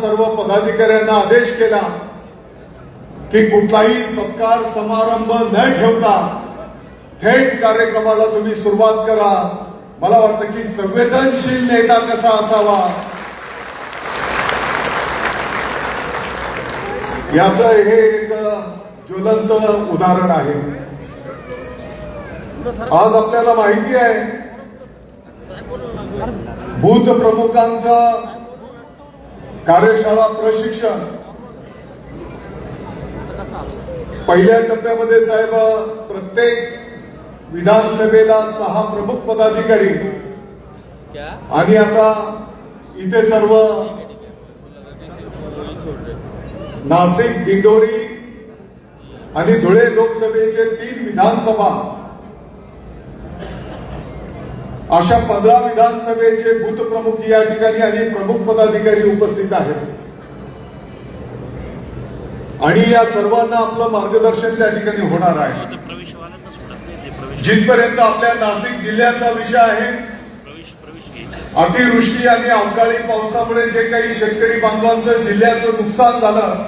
सर्व पदाधिकाऱ्यांना आदेश केला की कुठलाही सत्कार समारंभ न ठेवता थेट कार्यक्रमाला तुम्ही सुरुवात करा. मला वाटतं की संवेदनशील नेता कसा असावा? याचं हे एक ज्वलंत उदाहरण आहे. आज आपल्याला माहिती आहे बूथ प्रमुखांचा कार्यशाळा प्रशिक्षण. पहिल्या टप्प्यामध्ये साहेब प्रत्येक विधानसभेला सहा प्रमुख पदाधिकारी. आणि आता इथे सर्व नाशिक दिंडोरी आणि धुळे लोकसभेचे तीन विधानसभा. अशा पंधरा विधानसभेचे बूथ प्रमुख या ठिकाणी आणि प्रमुख पदाधिकारी उपस्थित आहेत. आणि या सर्वांना आपलं मार्गदर्शन त्या ठिकाणी होणार आहे. जिथपर्यंत आपल्या नाशिक जिल्ह्याचा विषय आहे अतिवृष्टी आणि अवकाळी पावसामुळे जे काही शेतकरी बांधवांचं जिल्ह्याचं नुकसान झालं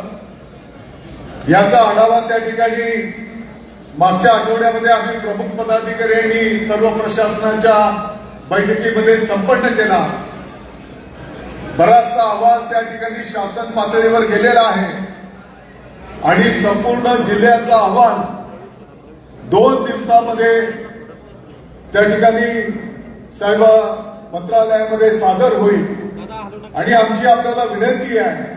याचा आढावा त्या ठिकाणी मागच्या आठवड्यामध्ये आम्ही प्रमुख पदाधिकाऱ्यांनी सर्व प्रशासनाच्या बैठकीमध्ये संपन्न केला. बराचसा आवाज त्या ठिकाणी शासन पातळीवर गेलेला आहे. आणि संपूर्ण जिल्ह्याचा अहवाल दोन दिवसामध्ये त्या ठिकाणी साहेब मंत्रालयामध्ये सादर होईल. आणि आमची आपल्याला विनंती आहे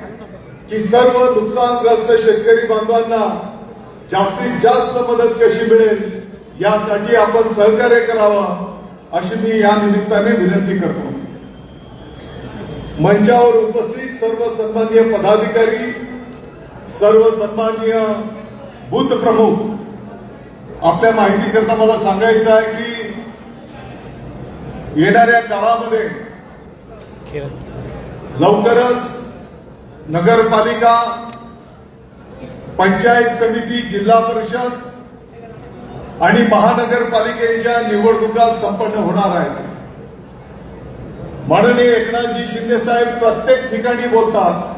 की सर्व नुकसानग्रस्त शेतकरी बांधवांना जास्तीत जास्त मदत कशी मिळेल यासाठी आपण सहकार्य करावं अशी मी या निमित्ताने विनंती करतो. मंचावर उपस्थित सर्व सन्माननीय पदाधिकारी सर्व सन्माननीय बूथ प्रमुख आपल्या माहिती करता मला सांगायचं आहे की येणाऱ्या काळामध्ये लवकरच नगरपालिका पंचायत समिती जिल्हा परिषद आणि महानगरपालिकेच्या निवडणुका संपन्न होणार आहेत. माननीय एकनाथजी शिंदे साहेब प्रत्येक ठिकाणी बोलतात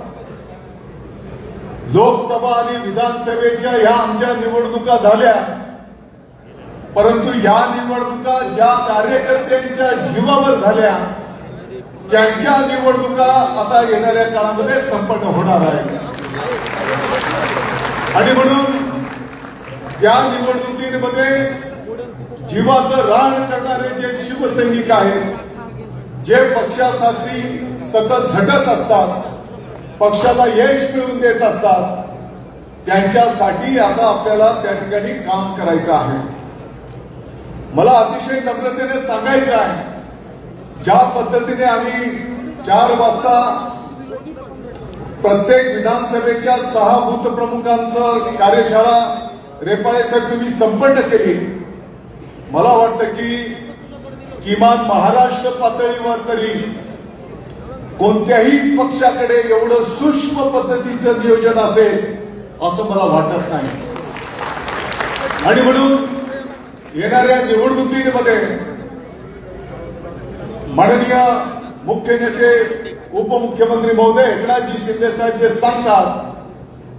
लोकसभा आणि विधानसभेच्या ह्या आमच्या निवडणुका झाल्या परंतु या निवडणुका ज्या कार्यकर्त्यांच्या जीवावर झाल्या त्यांच्या निवडणुका आता येणाऱ्या काळामध्ये संपन्न होणार आहेत. आणि म्हणून त्या निवडणुकीमध्ये जीवाचं रान करणारे जे शिवसैनिक आहेत जे पक्षासाठी सतत झटत असतात पक्षाला यश मिळवून देत असतात त्यांच्यासाठी आता आपल्याला त्या ठिकाणी काम करायचं आहे. मला अतिशय नम्रतेने सांगायचं आहे ज्या पद्धतीने आम्ही चार वाजता प्रत्येक विधानसभेच्या सहा बूथ प्रमुखांचं कार्यशाळा रेपाळे साहेब तुम्ही संपन्न केली. मला वाटतं की किमान महाराष्ट्र पातळीवर तरी कोणत्याही पक्षाकडे एवढं सूक्ष्म पद्धतीचं नियोजन असेल असं मला वाटत नाही. आणि म्हणून येणाऱ्या निवडणुकीमध्ये माननीय मुख्य नेते उपमुख्यमंत्री महोदय एकनाथजी शिंदे साहेब जे सांगतात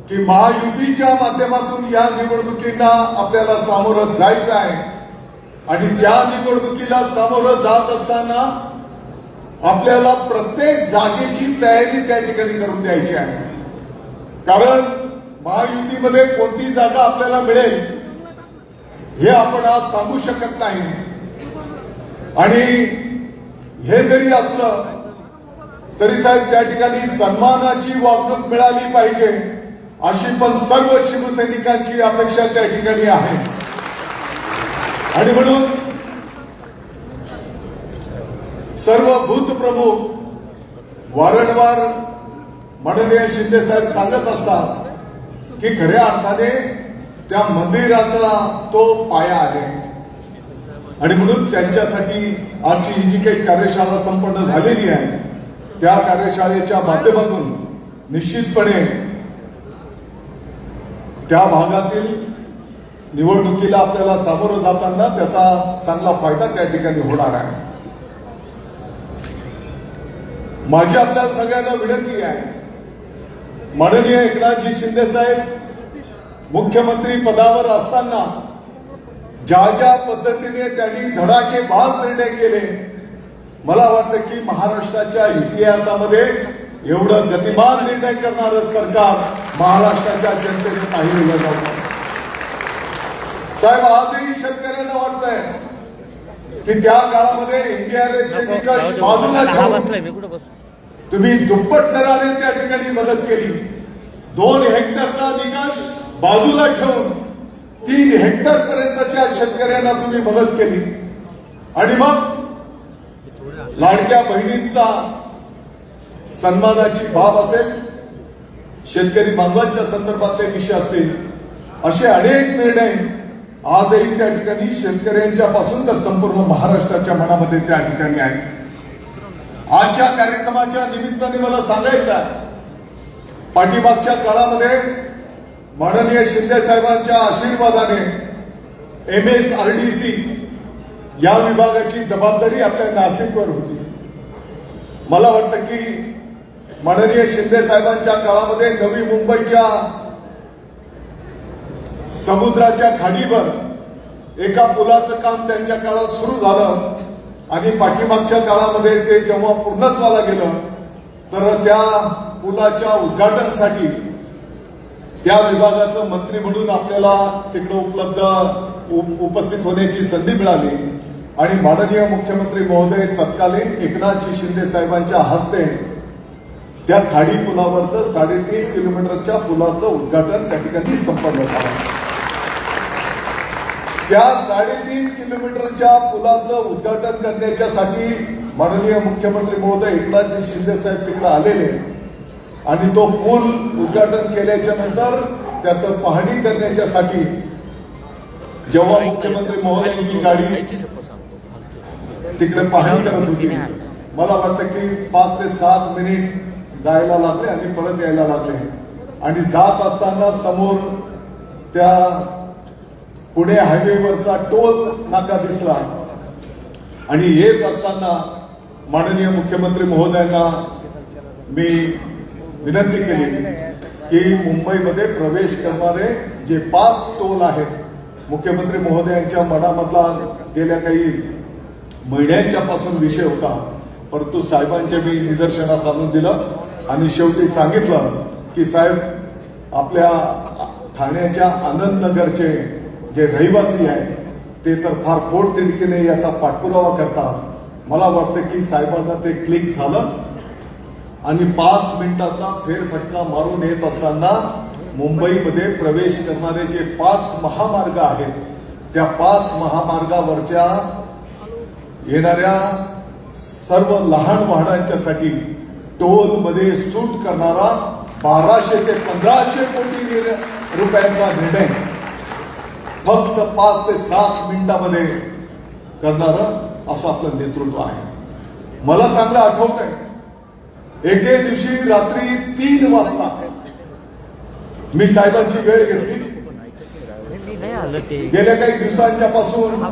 की महायुतीच्या माध्यमातून या निवडणुकींना आपल्याला सामोरं जायचं आहे. आणि त्या निवडणुकीला सामोरं जात असताना आपल्याला प्रत्येक जागेची तयारी त्या ठिकाणी करून द्यायची आहे. कारण महायुतीमध्ये कोणती जागा आपल्याला मिळेल हे आपण आज सांगू शकत नाही. आणि हे जरी असलं तरी साहेब त्या ठिकाणी सन्मानाची वागणूक मिळाली पाहिजे अशी पण सर्व शिवसैनिकांची अपेक्षा त्या ठिकाणी आहे. आणि म्हणून सर्व भूत प्रमुख वारंवार माननीय शिंदे साहेब सांगत असतात की खऱ्या अर्थाने त्या मंदिराचा तो पाया आहे. आणि म्हणून त्यांच्यासाठी आजची ही जी काही कार्यशाळा संपन्न झालेली आहे त्या कार्यशाळेच्या माध्यमातून निश्चितपणे त्या भागातील निवडणुकीला आपल्याला सामोरं जाताना त्याचा चांगला फायदा त्या ठिकाणी होणार आहे. माझी आपल्या सगळ्यांना विनंती आहे. माननीय एकनाथजी शिंदे साहेब मुख्यमंत्री पदावर असताना ज्या ज्या पद्धतीने त्यांनी धडाकेबाज निर्णय केले मला वाटतं की महाराष्ट्राच्या इतिहासामध्ये एवढं गतिमान निर्णय करणार सरकार महाराष्ट्राच्या जनतेने पाहिलेलं साहेब आजही शेतकऱ्यांना वाटतंय की त्या काळामध्ये एनडीआरएफचे निकष बाजूला ठेवून तुम्ही दुप्पट दराने त्या ठिकाणी मदत केली दोन हेक्टरचा निकष बाजूला ठेवून तीन हेक्टर पर्यंतच्या शेतकऱ्यांना तुम्ही मदत केली आणि मग लाडक्या बहिणींचा सन्मानाची बाब असेल शेतकरी बांधवांच्या संदर्भातले विषय असतील असे अनेक निर्णय आजही त्या ठिकाणी शेतकऱ्यांच्या पासून तर संपूर्ण महाराष्ट्राच्या मनामध्ये त्या ठिकाणी आहेत. आजच्या कार्यक्रमाच्या निमित्ताने मला सांगायचं आहे पाठीमागच्या काळामध्ये माननीय शिंदे साहेबांच्या आशीर्वादाने M S R D C या विभागाची जबाबदारी आपल्या नाशिकवर होती. मला वाटतं की माननीय शिंदे साहेबांच्या काळामध्ये नवी मुंबईच्या समुद्राच्या खाडीवर एका पुलाचं काम त्यांच्या काळात सुरू झालं आणि पाठीमागच्या काळामध्ये ते जेव्हा पूर्णत्वाला गेलं तर त्या पुलाच्या उद्घाटनासाठी त्या विभागाचं मंत्री म्हणून आपल्याला तिकडं उपलब्ध उपस्थित होण्याची संधी मिळाली. आणि माननीय मुख्यमंत्री महोदय तत्कालीन एकनाथजी शिंदे साहेबांच्या हस्ते त्या खाडी पुलावरचं साडेतीन किलोमीटरच्या पुलाचं उद्घाटन त्या ठिकाणी संपन्न झालं. त्या साडेतीन किलोमीटरच्या पुलाचं उद्घाटन करण्याच्यासाठी माननीय मुख्यमंत्री महोदय एकनाथजी शिंदे साहेब तिकडे आलेले. आणि तो पूल उद्घाटन केल्याच्यानंतर त्याचं पाहणी करण्याच्यासाठी जेव्हा मुख्यमंत्री महोदयांची गाडी तिकडे पाहणी करत होती मला वाटतं की पाच ते सात मिनिट जायला लागले आणि परत यायला लागले. आणि जात असताना समोर त्या पुणे हायवेवरचा टोल नाका दिसला. आणि येत असताना माननीय मुख्यमंत्री महोदयांना मी विनंती केली की मुंबईमध्ये प्रवेश करणारे जे पाच टोल आहेत मुख्यमंत्री महोदयांच्या मनामधला गेल्या काही महिन्यांच्या पासून विषय होता. परंतु साहेबांच्या मी निदर्शनास आणून दिलं आणि शेवटी सांगितलं की साहेब आपल्या ठाण्याच्या आनंदनगरचे जे रहिवासी आहे ते तर फार पोटतिडकीने याचा पाठपुरावा करतात. मला वाटतं की साहेबांना ते क्लिक झालं आणि पाच मिनिटाचा फेरफटका मारून येत असताना मुंबईमध्ये प्रवेश करणारे जे पाच महामार्ग आहेत त्या पाच महामार्गावरच्या येणाऱ्या सर्व लहान वाहनांच्यासाठी टोलमध्ये सूट करणारा बाराशे ते पंधराशे कोटी रुपयांचा निर्णय फक्त पाच ते सात मिनिटामध्ये करणारं असं आपलं नेतृत्व आहे. मला चांगलं आठवत आहे एके दिवशी रात्री तीन वाजता मी साहेबांची वेळ घेतली. गेल्या काही दिवसांच्या पासून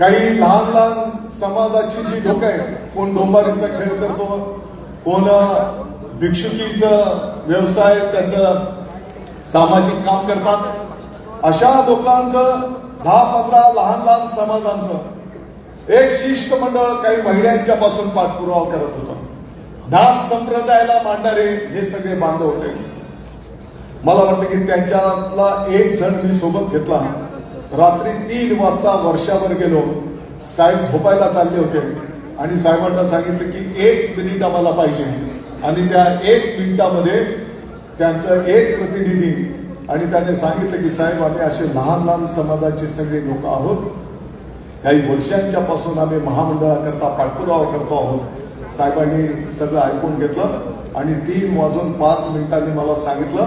काही लहान लहान समाजाची जी लोक आहेत कोण डोंबारीचा खेळ करतो कोण भिक्षुकीचं व्यवसाय त्याचं सामाजिक काम करतात. अशा लोकांचं दहा पंधरा लहान लहान समाजांचं एक शिष्टमंडळ काही महिन्यांच्या पासून पाठपुरावा करत होतं. नाथ संप्रदायाला मांडणारे हे सगळे बांधव होते. मला वाटतं की त्यांच्यातला एक जण मी सोबत घेतला. रात्री तीन वाजता वर्षावर गेलो. साहेब झोपायला चालले होते. आणि साहेबांना सांगितलं की एक मिनिट आम्हाला पाहिजे. आणि त्या एक मिनिटामध्ये त्यांचं एक प्रतिनिधी आणि त्याने सांगितलं की साहेब आम्ही असे लहान लहान समाजाचे सगळे लोक आहोत. काही वर्षांच्या पासून आम्ही महामंडळाकरता पाठपुरावा करतो आहोत. साहेबांनी सगळं ऐकून घेतलं. आणि तीन वाजून पाच मिनिटांनी मला सांगितलं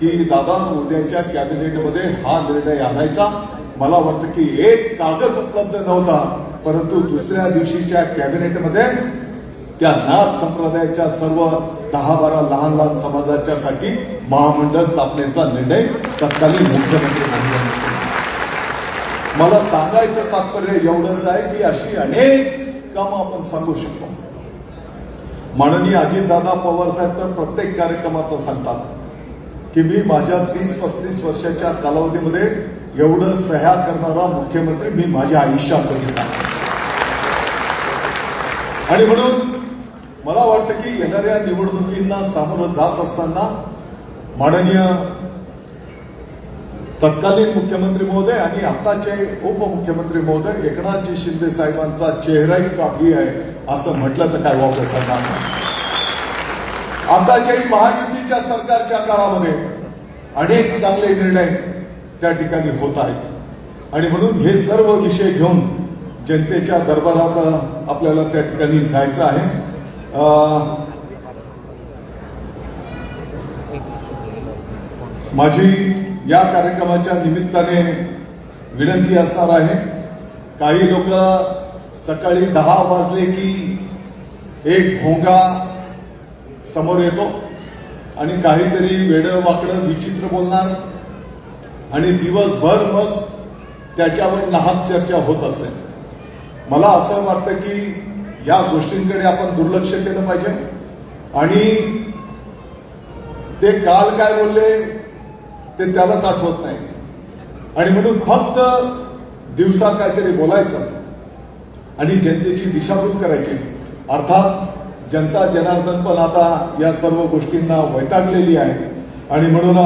की दादा उद्याच्या कॅबिनेटमध्ये हा निर्णय आणायचा. मला वाटतं की एक कागद उपलब्ध नव्हता परंतु दुसऱ्या दिवशीच्या कॅबिनेटमध्ये त्या नाथ संप्रदायाच्या सर्व दहा बारा लहान लहान समाजाच्या साठी महामंडळ स्थापनेचा निर्णय तत्कालीन मुख्यमंत्री मला सांगायचं तात्पर्य एवढंच आहे की अशी अनेक कामं आपण सांगू शकतो. माननीय अजितदादा पवार साहेब तर प्रत्येक कार्यक्रमात सांगतात की मी माझ्या तीस पस्तीस वर्षाच्या कालावधीमध्ये एवढं सह्या करणारा मुख्यमंत्री मी माझ्या आयुष्यात बघितला आणि म्हणून मला वाटतं की येणाऱ्या निवडणुकींना सामोरं जात असताना माननीय तत्कालीन मुख्यमंत्री महोदय आणि आताचे उपमुख्यमंत्री महोदय एकनाथजी शिंदे साहेबांचा चेहराही काफी आहे. असं म्हटलं तर काय वापर करणार नाही. आताच्याही महायुतीच्या सरकारच्या काळामध्ये अनेक चांगले निर्णय त्या ठिकाणी होत आहेत. आणि म्हणून हे सर्व विषय घेऊन जनतेच्या दरबारात आपल्याला त्या ठिकाणी जायचं आहे. माझी या कार्यक्रमाच्या निमित्ताने विनंती असणार आहे. काही लोक सकाळी दहा वाजले की एक भोंगा समोर येतो आणि काहीतरी वेडं वाकडं विचित्र बोलणार आणि दिवसभर मग त्याच्यावर लहान चर्चा होत असते. मला असं वाटतं की या गोष्टींकडे आपण दुर्लक्ष केलं पाहिजे. आणि ते काल काय बोलले ते त्यालाच आठवत नाही. आणि म्हणून फक्त दिवसा काहीतरी बोलायचं. आणि जनतेची दिशाभूल करायची. अर्थात जनता जनार्दन पण आता या सर्व गोष्टींना वैतागलेली आहे. आणि म्हणून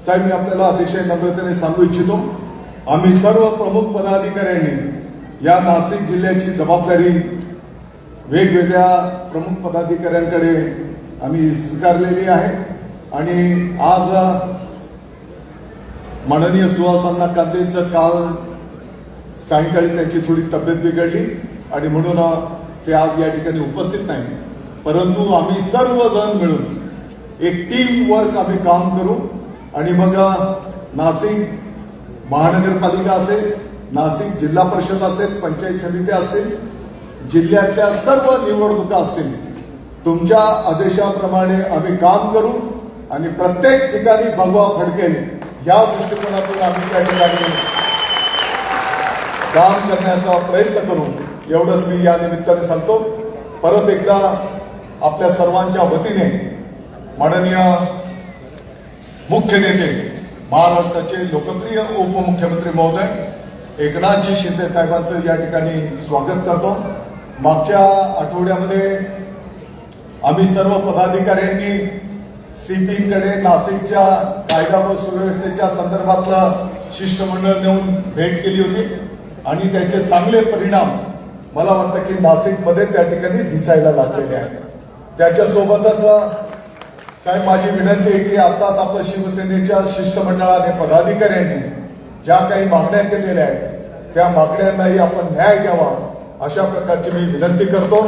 साहेब मी आपल्याला अतिशय नम्रतेने सांगू इच्छितो आम्ही सर्व प्रमुख पदाधिकाऱ्यांनी या नाशिक जिल्ह्याची जबाबदारी वेगवेगळ्या प्रमुख पदाधिकाऱ्यांकडे आम्ही स्वीकारलेली आहे. आणि आज माननीय सुहासांना कांदेचं काल सायंकाळी त्यांची थोडी तब्येत बिघडली आणि म्हणून ते आज या ठिकाणी उपस्थित नाही परंतु आम्ही सर्वजण मिळून एक टीम वर्क आम्ही काम करू आणि मग नाशिक महानगरपालिका असेल नाशिक जिल्हा परिषद असेल पंचायत समित्या असतील जिल्ह्यातल्या सर्व निवडणुका असतील तुमच्या आदेशाप्रमाणे आम्ही काम करू आणि प्रत्येक ठिकाणी भगवा फडकेल या दृष्टिकोनातून आम्ही त्या ठिकाणी काम करण्याचा प्रयत्न करू एवढंच मी या निमित्ताने सांगतो. परत एकदा आपल्या सर्वांच्या वतीने माननीय मुख्य नेते महाराष्ट्राचे लोकप्रिय उपमुख्यमंत्री महोदय एकनाथजी शिंदे साहेबांचं या ठिकाणी स्वागत करतो. मागच्या आठवड्यामध्ये आम्ही सर्व पदाधिकाऱ्यांनी सीपीकडे नाशिकच्या कायदा व सुव्यवस्थेच्या संदर्भातलं शिष्टमंडळ नेऊन भेट केली होती. आणि त्याचे चांगले परिणाम मला वाटतं की नाशिकमध्ये त्या ठिकाणी दिसायला लागलेले आहेत. त्याच्यासोबतच साहेब माझी विनंती आहे की आताच आपल्या शिवसेनेच्या शिष्टमंडळाने पदाधिकाऱ्यांनी ज्या काही मागण्या केलेल्या आहेत त्या मागण्यांनाही आपण न्याय द्यावा अशा प्रकारची मी विनंती करतो.